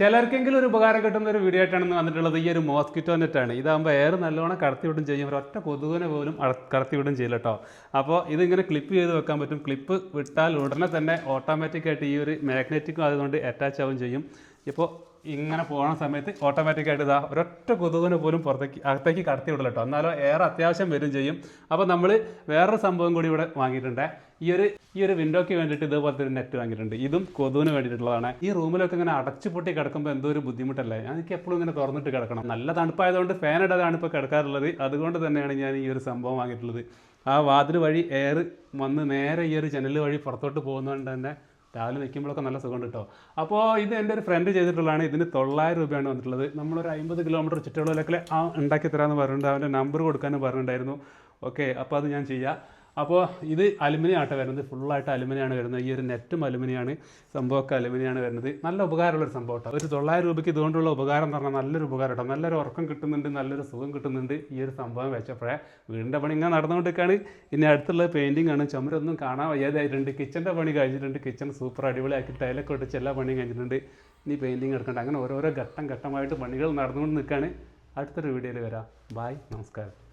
ചിലർക്കെങ്കിലും ഒരു ഉപകാരം കിട്ടുന്ന ഒരു വീഡിയോ ആയിട്ടാണ് വന്നിട്ടുള്ളത്. ഈ ഒരു മോസ്കിറ്റോ നെറ്റ് നെറ്റാണ് ഇതാകുമ്പോൾ എയർ നല്ലോണം കടത്തിവിടും ചെയ്യും. ഒരൊറ്റ കൊതുകിനെ പോലും കടത്തിവിടും ചെയ്യില്ല കേട്ടോ അപ്പോൾ ഇതിങ്ങനെ ക്ലിപ്പ് ചെയ്ത് വെക്കാൻ പറ്റും. ക്ലിപ്പ് വിട്ടാൽ ഉടനെ തന്നെ ഓട്ടോമാറ്റിക്കായിട്ട് ഈ ഒരു മാഗ്നറ്റിക്കും അതുകൊണ്ട് അറ്റാച്ച് ആവുകയും ചെയ്യും. ഇപ്പോൾ ഇങ്ങനെ പോകുന്ന സമയത്ത് ഓട്ടോമാറ്റിക്കായിട്ട് ഇതാ ഒരൊറ്റ കൊതുകിനെ പോലും പുറത്തേക്ക് അകത്തേക്ക് കടത്തി വിടില്ല കേട്ടോ എന്നാലോ എയർ അത്യാവശ്യം വരും ചെയ്യും. അപ്പോൾ നമ്മൾ വേറൊരു സംഭവം കൂടി ഇവിടെ വാങ്ങിയിട്ടുണ്ട്. ഈ ഒരു ഈ ഒരു വിൻഡോയ്ക്ക് വേണ്ടിയിട്ട് ഇതുപോലത്തെ ഒരു നെറ്റ് വാങ്ങിയിട്ടുണ്ട്. ഇതും കൊതുവിന് വേണ്ടിയിട്ടുള്ളതാണ്. ഈ റൂമിലൊക്കെ ഇങ്ങനെ അടച്ചു പൊട്ടി കിടക്കുമ്പോൾ എന്തോ ഒരു ബുദ്ധിമുട്ടല്ലേ? എനിക്ക് എപ്പോഴും ഇങ്ങനെ തുറന്നിട്ട് കിടക്കണം. നല്ല തണുപ്പായതുകൊണ്ട് ഫാൻ ഇടാതാണ് ഇപ്പോൾ കിടക്കാറുള്ളത്. അതുകൊണ്ട് തന്നെയാണ് ഞാൻ ഈ ഒരു സംഭവം വാങ്ങിയിട്ടുള്ളത്. ആ വാതിൽ വഴി എയർ വന്ന് നേരെ ഈ ഒരു ജനൽ വഴി പുറത്തോട്ട് പോകുന്നതുകൊണ്ട് തന്നെ രാവിലെ നിൽക്കുമ്പോഴൊക്കെ നല്ല സുഖം കേട്ടോ. അപ്പോൾ ഇത് എന്റെ ഒരു ഫ്രണ്ട് ചെയ്തിട്ടുള്ളതാണ്. ഇതിന് തൊള്ളായിരം രൂപയാണ് വന്നിട്ടുള്ളത്. നമ്മളൊരു അമ്പത് കിലോമീറ്റർ ചുറ്റുള്ളവരൊക്കെ ആ ഉണ്ടാക്കി തരാമെന്ന് പറഞ്ഞിട്ടുണ്ട്. അവന്റെ നമ്പർ കൊടുക്കാനും പറഞ്ഞിട്ടുണ്ടായിരുന്നു. ഓക്കെ അപ്പോൾ അത് ഞാൻ ചെയ്യാം. അപ്പോൾ ഇത് അലുമിനിയം ആട്ടോ വരുന്നത്. ഫുള്ളായിട്ട് അലുമിനിയാണ് വരുന്നത്. ഈ ഒരു നെറ്റും അലുമിനിയാണ്. സംഭവമൊക്കെ അലുമിനിയാണ് വരുന്നത്. നല്ല ഉപകാരമുള്ളൊരു സംഭവം കേട്ടോ ഒരു തൊള്ളായിരം രൂപയ്ക്ക് ഇതുകൊണ്ടുള്ള ഉപകാരം എന്ന് പറഞ്ഞാൽ നല്ലൊരു ഉപകാരം കേട്ടോ നല്ലൊരു ഉറക്കം കിട്ടുന്നുണ്ട് നല്ലൊരു സുഖം കിട്ടുന്നുണ്ട് ഈ ഒരു സംഭവം വെച്ചപ്പോഴേ. വീടിന്റെ പണി ഇങ്ങനെ നടന്നുകൊണ്ടിരിക്കുകയാണ്. ഇനി അടുത്തുള്ള പെയിന്റിംഗ് ആണ്. ചുമരൊന്നും കാണാൻ വയ്യാതായിട്ടുണ്ട്. കിച്ചന്റെ പണി കഴിഞ്ഞിട്ടുണ്ട്. കിച്ചൺ സൂപ്പർ അടിപൊളിയാക്കി ടൈലൊക്കെ ഒട്ടിച്ച് എല്ലാ പണിയും കഴിഞ്ഞിട്ടുണ്ട്. ഇനി പെയിന്റിങ് എടുക്കണ്ട. അങ്ങനെ ഓരോരോ ഘട്ടം ഘട്ടമായിട്ട് പണികൾ നടന്നുകൊണ്ട് നിൽക്കുകയാണ് അടുത്തൊരു വീഡിയോയിൽ വരാം. ബായ് നമസ്കാരം.